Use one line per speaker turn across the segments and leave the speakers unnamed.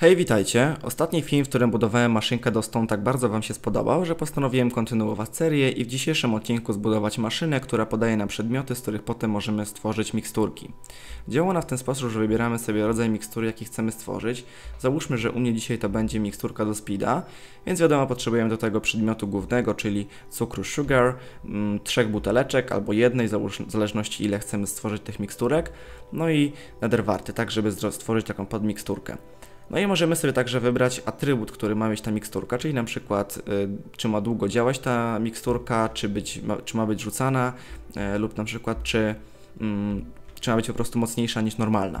Hej, witajcie. Ostatni film, w którym budowałem maszynkę do Stone tak bardzo Wam się spodobał, że postanowiłem kontynuować serię i w dzisiejszym odcinku zbudować maszynę, która podaje nam przedmioty, z których potem możemy stworzyć miksturki. Działa ona w ten sposób, że wybieramy sobie rodzaj mikstury, jaki chcemy stworzyć. Załóżmy, że u mnie dzisiaj to będzie miksturka do speeda, więc wiadomo, potrzebujemy do tego przedmiotu głównego, czyli cukru sugar, mm, trzech buteleczek albo jednej, w zależności ile chcemy stworzyć tych miksturek, no i netherwarty, tak żeby stworzyć taką podmiksturkę. No i możemy sobie także wybrać atrybut, który ma mieć ta miksturka, czyli na przykład y, czy ma długo działać ta miksturka, czy, być, ma, czy ma być rzucana, y, lub na przykład czy, mm, czy ma być po prostu mocniejsza niż normalna.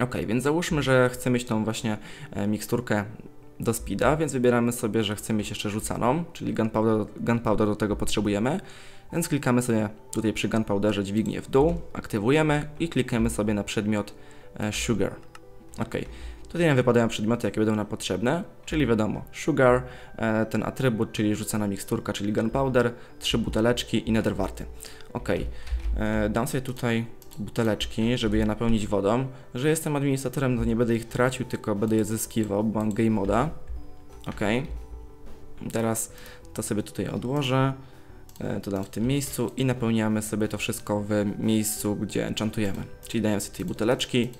Ok, więc załóżmy, że chcemy mieć tą właśnie e, miksturkę do speeda, więc wybieramy sobie, że chcemy mieć jeszcze rzucaną, czyli gunpowder, gunpowder do tego potrzebujemy. Więc klikamy sobie tutaj przy gunpowderze dźwignię w dół, aktywujemy i klikamy sobie na przedmiot e, sugar. Ok, Tutaj nam wypadają przedmioty, jakie będą nam potrzebne, czyli wiadomo, sugar, e, ten atrybut, czyli rzucana miksturka, czyli gunpowder, trzy buteleczki i netherwarty. Ok, e, dam sobie tutaj buteleczki, żeby je napełnić wodą. Że jestem administratorem, to nie będę ich tracił, tylko będę je zyskiwał, bo mam game moda. Ok, teraz to sobie tutaj odłożę, e, to dam w tym miejscu i napełniamy sobie to wszystko w miejscu, gdzie enchantujemy. Czyli dajemy sobie tej buteleczki,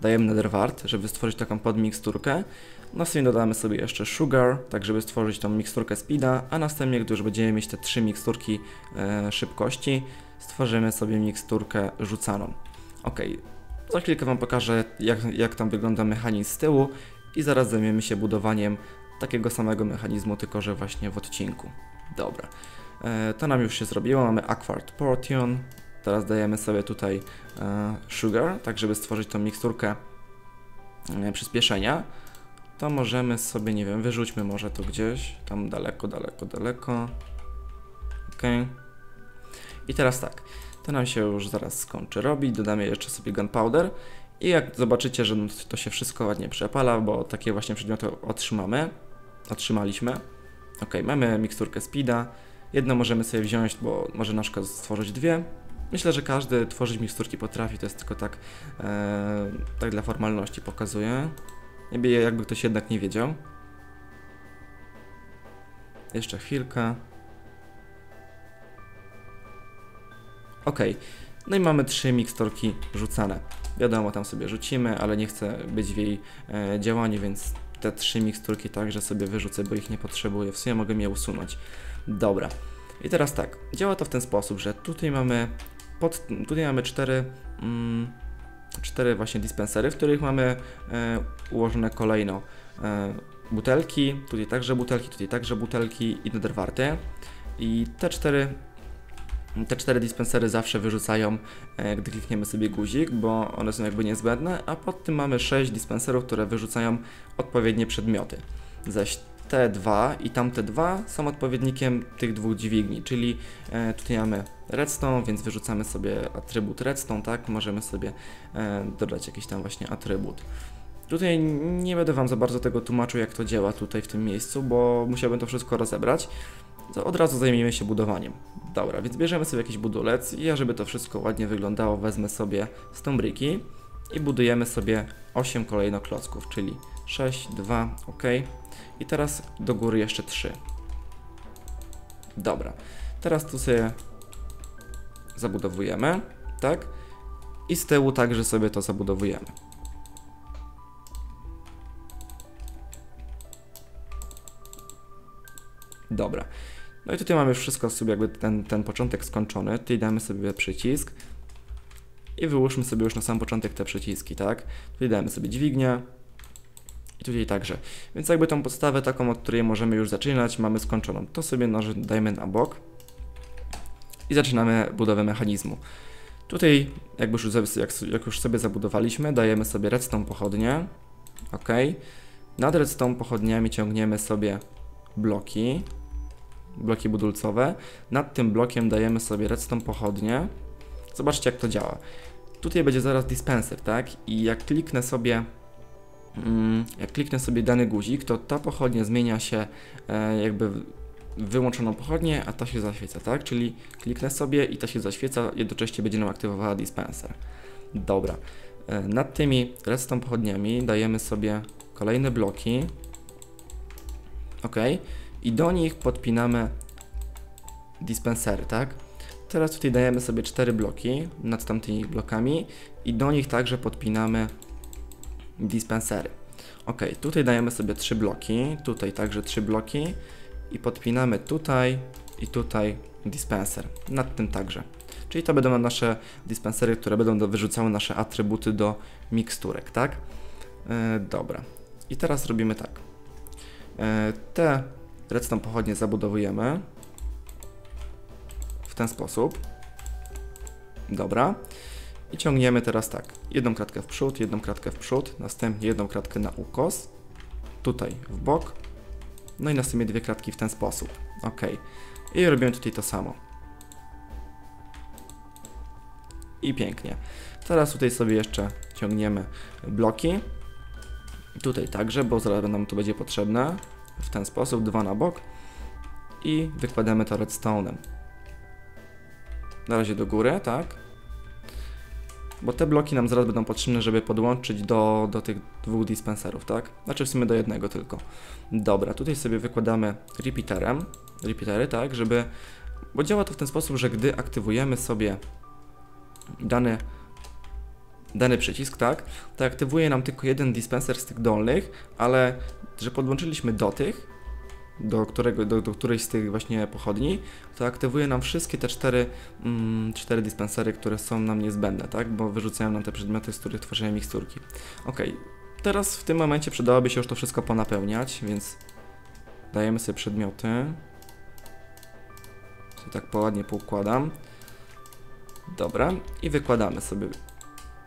dajemy netherwart, żeby stworzyć taką podmiksturkę. Następnie dodamy sobie jeszcze sugar, tak żeby stworzyć tą miksturkę speeda, a następnie, gdy już będziemy mieć te trzy miksturki e, szybkości, stworzymy sobie miksturkę rzucaną. Ok, za chwilkę Wam pokażę, jak, jak tam wygląda mechanizm z tyłu i zaraz zajmiemy się budowaniem takiego samego mechanizmu, tylko że właśnie w odcinku. Dobra, e, to nam już się zrobiło, mamy Aquart Portion, Teraz dajemy sobie tutaj e, sugar, tak żeby stworzyć tą miksturkę e, przyspieszenia. To możemy sobie, nie wiem, wyrzućmy może to gdzieś, tam daleko, daleko, daleko. Ok. I teraz tak, to nam się już zaraz skończy robić, dodamy jeszcze sobie gunpowder i jak zobaczycie, że to się wszystko ładnie przepala, bo takie właśnie przedmioty otrzymamy, otrzymaliśmy. Ok, mamy miksturkę speeda, jedno możemy sobie wziąć, bo może na przykład stworzyć dwie, Myślę, że każdy tworzyć miksturki potrafi, to jest tylko tak, e, tak dla formalności pokazuję. Jakby, jakby ktoś jednak nie wiedział. Jeszcze chwilkę. Ok, no i mamy trzy miksturki rzucane. Wiadomo, tam sobie rzucimy, ale nie chcę być w jej e, działaniu, więc te trzy miksturki także sobie wyrzucę, bo ich nie potrzebuję. W sumie mogę je usunąć. Dobra. I teraz tak, działa to w ten sposób, że tutaj mamy pod, tutaj mamy cztery, mm, cztery właśnie dispensery, w których mamy e, ułożone kolejno e, butelki, tutaj także butelki, tutaj także butelki i netherwarty. I te cztery te cztery dispensery zawsze wyrzucają, e, gdy klikniemy sobie guzik, bo one są jakby niezbędne, a pod tym mamy 6 dispenserów, które wyrzucają odpowiednie przedmioty. Zaś te dwa i tamte dwa są odpowiednikiem tych dwóch dźwigni, czyli e, tutaj mamy redstone, więc wyrzucamy sobie atrybut redstone, tak? Możemy sobie e, dodać jakiś tam właśnie atrybut. Tutaj nie będę Wam za bardzo tego tłumaczył, jak to działa tutaj w tym miejscu, bo musiałbym to wszystko rozebrać. To od razu zajmiemy się budowaniem. Dobra, więc bierzemy sobie jakiś budulec i ja, żeby to wszystko ładnie wyglądało, wezmę sobie stombryki i budujemy sobie 8 kolejno klocków, czyli 6, 2, ok. I teraz do góry jeszcze 3. Dobra. Teraz tu sobie zabudowujemy, tak? I z tyłu także sobie to zabudowujemy. Dobra. No i tutaj mamy wszystko sobie jakby ten, ten początek skończony. Tutaj damy sobie przycisk i wyłóżmy sobie już na sam początek te przyciski, tak? Tutaj damy sobie dźwignię, i tutaj także. Więc jakby tą podstawę taką, od której możemy już zaczynać, mamy skończoną. To sobie dajmy na bok i zaczynamy budowę mechanizmu. Tutaj, jak już, jak, już sobie zabudowaliśmy, dajemy sobie redstone pochodnie. OK. Nad redstone pochodniami ciągniemy sobie bloki, bloki budulcowe. Nad tym blokiem dajemy sobie redstone pochodnie. Zobaczcie, jak to działa. Tutaj będzie zaraz dispenser, tak? I jak kliknę sobie jak kliknę sobie dany guzik, to ta pochodnia zmienia się e, jakby wyłączoną pochodnię, a ta się zaświeca, tak? Czyli kliknę sobie i ta się zaświeca, jednocześnie będzie nam aktywowała dispenser. Dobra. E, nad tymi redstone pochodniami dajemy sobie kolejne bloki. Ok. I do nich podpinamy dispensery, tak? Teraz tutaj dajemy sobie cztery bloki nad tamtymi blokami i do nich także podpinamy dispensery. Ok, tutaj dajemy sobie trzy bloki, tutaj także trzy bloki i podpinamy tutaj i tutaj dispenser, nad tym także. Czyli to będą nasze dispensery, które będą wyrzucały nasze atrybuty do miksturek, tak? E, dobra. I teraz robimy tak. E, te redstone pochodnie zabudowujemy w ten sposób. Dobra. I ciągniemy teraz tak. Jedną kratkę w przód, jedną kratkę w przód, następnie jedną kratkę na ukos, tutaj w bok, no i następnie dwie kratki w ten sposób. Ok. I robimy tutaj to samo. I pięknie. Teraz tutaj sobie jeszcze ciągniemy bloki. Tutaj także, bo zaraz nam to będzie potrzebne. W ten sposób, dwa na bok. I wykładamy to redstone'em. Na razie do góry, tak? Bo te bloki nam zaraz będą potrzebne, żeby podłączyć do, do tych dwóch dispenserów, tak? Znaczy w sumie do jednego tylko. Dobra, tutaj sobie wykładamy repeaterem, repeatery, tak, żeby... Bo działa to w ten sposób, że gdy aktywujemy sobie dany, dany przycisk, tak, to aktywuje nam tylko jeden dispenser z tych dolnych, ale że podłączyliśmy do tych, do, którego, do, do którejś z tych właśnie pochodni, to aktywuje nam wszystkie te cztery, mm, cztery dispensery, które są nam niezbędne, tak? Bo wyrzucają nam te przedmioty, z których tworzymy miksturki. Ok, teraz w tym momencie przydałoby się już to wszystko ponapełniać, więc dajemy sobie przedmioty. To tak poładnie poukładam. Dobra, i wykładamy sobie.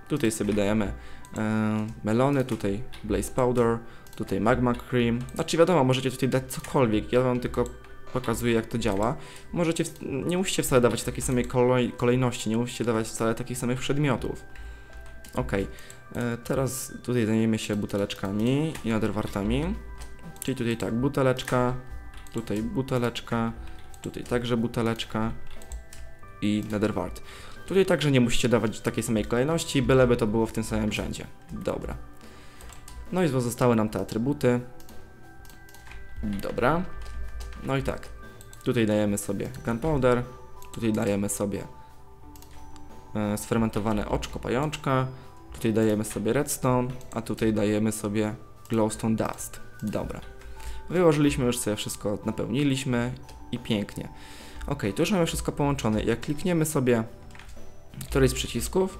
Tutaj sobie dajemy e, melony, tutaj blaze powder, tutaj magma cream. Znaczy wiadomo, możecie tutaj dać cokolwiek, ja wam tylko pokazuję jak to działa. Możecie, nie musicie wcale dawać takiej samej kolej, kolejności, nie musicie dawać wcale takich samych przedmiotów. Ok, teraz tutaj zajmiemy się buteleczkami i naderwartami. Czyli tutaj tak, buteleczka, tutaj buteleczka, tutaj także buteleczka i netherwart. Tutaj także nie musicie dawać takiej samej kolejności, byleby to było w tym samym rzędzie. Dobra. No i pozostały nam te atrybuty. Dobra. No i tak. Tutaj dajemy sobie gunpowder, tutaj dajemy sobie e, sfermentowane oczko pajączka, tutaj dajemy sobie redstone, a tutaj dajemy sobie glowstone dust. Dobra. Wyłożyliśmy już sobie wszystko, napełniliśmy i pięknie. Ok, tu już mamy wszystko połączone. Jak klikniemy sobie któryś z przycisków,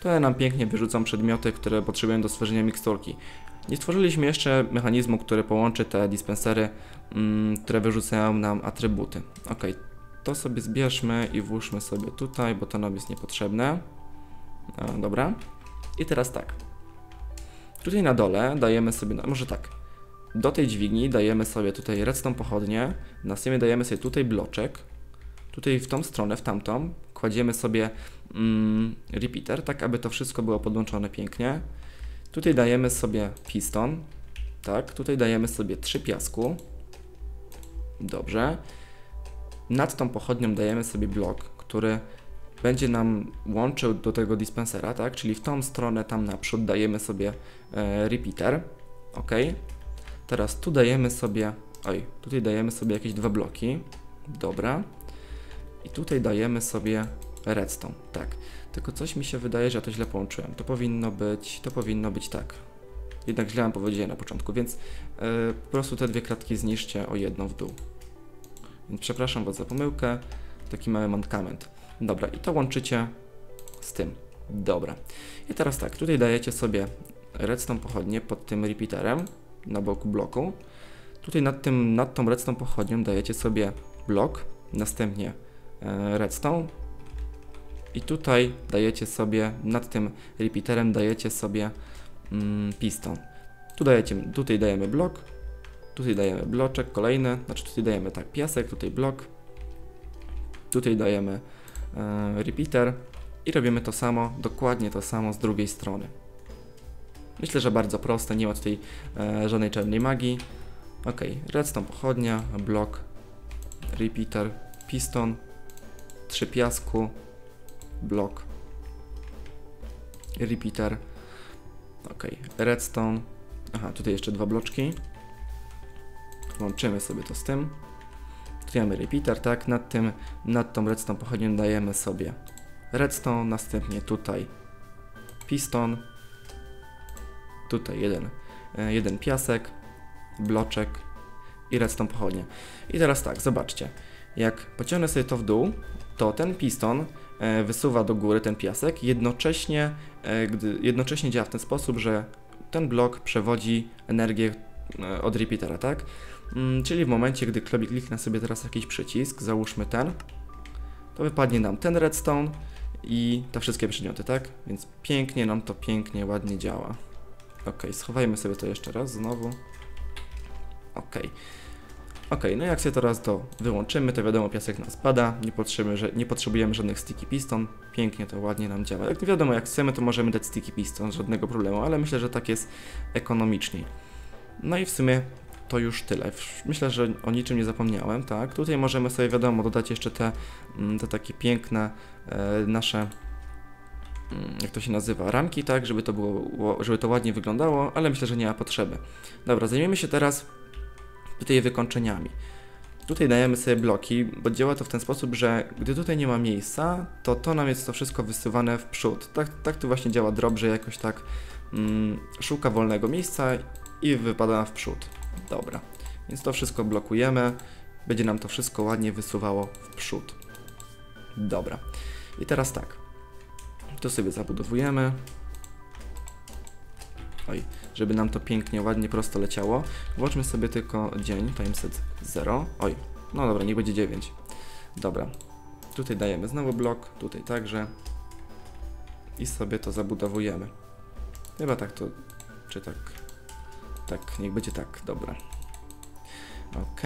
to nam pięknie wyrzucą przedmioty, które potrzebujemy do stworzenia miksturki. Nie stworzyliśmy jeszcze mechanizmu, który połączy te dispensery, mm, które wyrzucają nam atrybuty. Ok, to sobie zbierzmy i włóżmy sobie tutaj, bo to nam jest niepotrzebne. Dobra. I teraz tak. Tutaj na dole dajemy sobie, no, może tak, do tej dźwigni dajemy sobie tutaj redstone pochodnie, następnie dajemy sobie tutaj bloczek, tutaj w tą stronę, w tamtą, kładziemy sobie mm, repeater, tak aby to wszystko było podłączone pięknie. Tutaj dajemy sobie piston, tak, tutaj dajemy sobie trzy piasku, dobrze. Nad tą pochodnią dajemy sobie blok, który będzie nam łączył do tego dispensera, tak, czyli w tą stronę tam naprzód dajemy sobie e, repeater, ok. Teraz tu dajemy sobie, oj, tutaj dajemy sobie jakieś dwa bloki, dobra. I tutaj dajemy sobie redstone, tak. Tylko coś mi się wydaje, że ja to źle połączyłem. To powinno być, to powinno być tak. Jednak źle mam powiedzieć na początku, więc yy, po prostu te dwie kratki zniszczcie o jedną w dół. Więc przepraszam Was za pomyłkę, taki mały mankament. Dobra, i to łączycie z tym. Dobra. I teraz tak, tutaj dajecie sobie redstone pochodnie pod tym repeaterem na boku bloku. Tutaj nad, tym, nad tą redstone pochodnią dajecie sobie blok, następnie redstone i tutaj dajecie sobie, nad tym repeaterem dajecie sobie mm, piston. Tu dajecie, tutaj dajemy blok, tutaj dajemy bloczek kolejny, znaczy tutaj dajemy tak piasek, tutaj blok, tutaj dajemy e, repeater i robimy to samo, dokładnie to samo z drugiej strony. Myślę, że bardzo proste, nie ma tutaj e, żadnej czarnej magii. Ok, redstone pochodnia, blok, repeater, piston, trzy piasku, blok, repeater Ok, redstone. Aha, tutaj jeszcze dwa bloczki. Łączymy sobie to z tym. Tu repeater, tak? Nad tym, nad tą redstone pochodnią dajemy sobie redstone, następnie tutaj piston, tutaj jeden, e, jeden piasek, bloczek i redstone pochodnie. I teraz tak, zobaczcie, jak pociągnę sobie to w dół, to ten piston e, wysuwa do góry ten piasek, jednocześnie, e, gdy, jednocześnie działa w ten sposób, że ten blok przewodzi energię od repeatera, tak? Mm, czyli w momencie, gdy kliknę sobie teraz jakiś przycisk, załóżmy ten, to wypadnie nam ten redstone i te wszystkie przedmioty, tak? Więc pięknie nam to pięknie, ładnie działa. Ok, schowajmy sobie to jeszcze raz znowu. Ok. Ok, no jak sobie teraz to wyłączymy, to wiadomo, piasek nas pada, nie potrzebujemy, że, nie potrzebujemy żadnych sticky piston, pięknie to ładnie nam działa. Jak wiadomo, jak chcemy, to możemy dać sticky piston, żadnego problemu, ale myślę, że tak jest ekonomiczniej. No i w sumie to już tyle. Myślę, że o niczym nie zapomniałem, tak? Tutaj możemy sobie, wiadomo, dodać jeszcze te, mm, te takie piękne e, nasze mm, jak to się nazywa, ramki, tak, żeby to było, żeby to ładnie wyglądało, ale myślę, że nie ma potrzeby. Dobra, zajmiemy się teraz tutaj wykończeniami. Tutaj dajemy sobie bloki, bo działa to w ten sposób, że gdy tutaj nie ma miejsca, to to nam jest to wszystko wysuwane w przód. Tak, tak tu właśnie działa drop, że jakoś tak mm, szuka wolnego miejsca i wypada w przód. Dobra, więc to wszystko blokujemy. Będzie nam to wszystko ładnie wysuwało w przód. Dobra. I teraz tak. To sobie zabudowujemy. Oj, żeby nam to pięknie, ładnie, prosto leciało. Włączmy sobie tylko dzień, timeset 0. Oj, no dobra, niech będzie 9. Dobra. Tutaj dajemy znowu blok, tutaj także. I sobie to zabudowujemy. Chyba tak to, czy tak tak, niech będzie tak, dobra. Ok,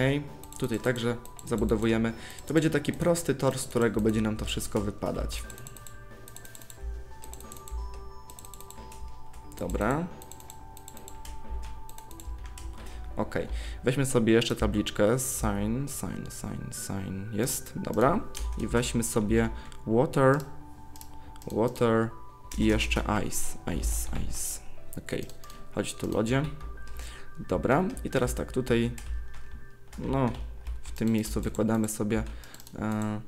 tutaj także zabudowujemy. To będzie taki prosty tor, z którego będzie nam to wszystko wypadać. Dobra. Ok, weźmy sobie jeszcze tabliczkę sign, sign, sign, sign, jest, dobra. I weźmy sobie water, water i jeszcze ice, ice, ice. Ok, chodź tu lodzie. Dobra, i teraz tak, tutaj no, w tym miejscu wykładamy sobie e,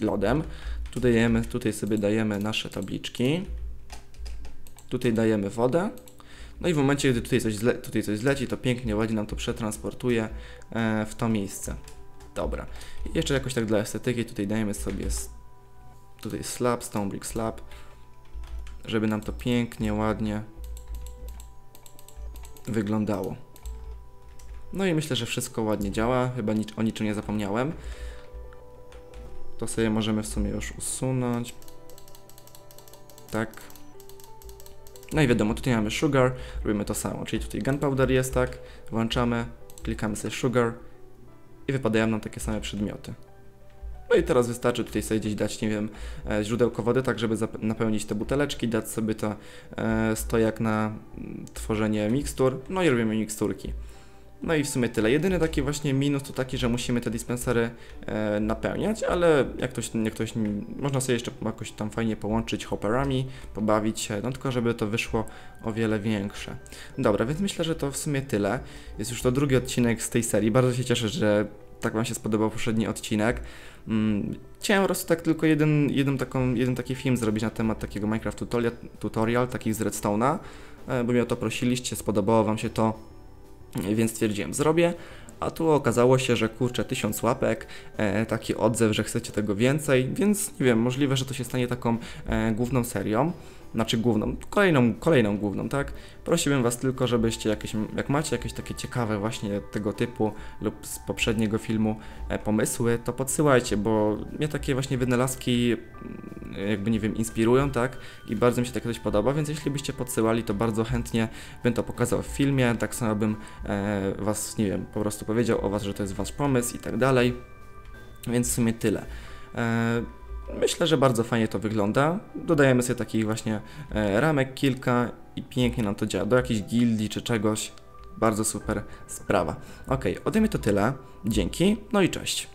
lodem. Tutaj, dajemy, tutaj sobie dajemy nasze tabliczki. Tutaj dajemy wodę. No i w momencie, gdy tutaj coś, zle, tutaj coś zleci, to pięknie, ładnie nam to przetransportuje e, w to miejsce. Dobra. I jeszcze jakoś tak dla estetyki tutaj dajemy sobie tutaj slab, stone brick slab, żeby nam to pięknie, ładnie wyglądało. No i myślę, że wszystko ładnie działa, chyba nic, o niczym nie zapomniałem. To sobie możemy w sumie już usunąć. Tak. No i wiadomo, tutaj mamy sugar, robimy to samo, czyli tutaj gunpowder jest, tak, włączamy, klikamy sobie sugar i wypadają nam takie same przedmioty. No i teraz wystarczy tutaj sobie gdzieś dać, nie wiem, e, źródełko wody, tak żeby napełnić te buteleczki, dać sobie to e, stojak na mm, tworzenie mikstur, no i robimy miksturki. No i w sumie tyle. Jedyny taki właśnie minus to taki, że musimy te dispensery e, napełniać, ale jak ktoś, jak ktoś, można sobie jeszcze jakoś tam fajnie połączyć hopperami, pobawić się, no tylko żeby to wyszło o wiele większe. Dobra, więc myślę, że to w sumie tyle. Jest już to drugi odcinek z tej serii. Bardzo się cieszę, że tak Wam się spodobał poprzedni odcinek. Mm, chciałem po prostu tak tylko jeden, jeden, taką, jeden taki film zrobić na temat takiego Minecraft tutorial, tutorial takich z Redstone'a, e, bo mnie o to prosiliście, spodobało Wam się to, więc stwierdziłem, zrobię. A tu okazało się, że kurczę, tysiąc łapek, e, taki odzew, że chcecie tego więcej, więc nie wiem, możliwe, że to się stanie taką e, główną serią znaczy główną, kolejną, kolejną główną, tak? Prosiłbym Was tylko, żebyście jakieś, jak macie jakieś takie ciekawe właśnie tego typu lub z poprzedniego filmu e, pomysły, to podsyłajcie, bo mnie takie właśnie wynalazki mm, jakby, nie wiem, inspirują, tak? I bardzo mi się takie coś podoba, więc jeśli byście podsyłali, to bardzo chętnie bym to pokazał w filmie, tak samo bym e, Was, nie wiem, po prostu powiedział o Was, że to jest Wasz pomysł i tak dalej. Więc w sumie tyle. E, Myślę, że bardzo fajnie to wygląda. Dodajemy sobie takich właśnie e, ramek kilka i pięknie nam to działa. Do jakiejś gildii czy czegoś. Bardzo super sprawa. Ok, ode mnie to tyle. Dzięki, no i cześć.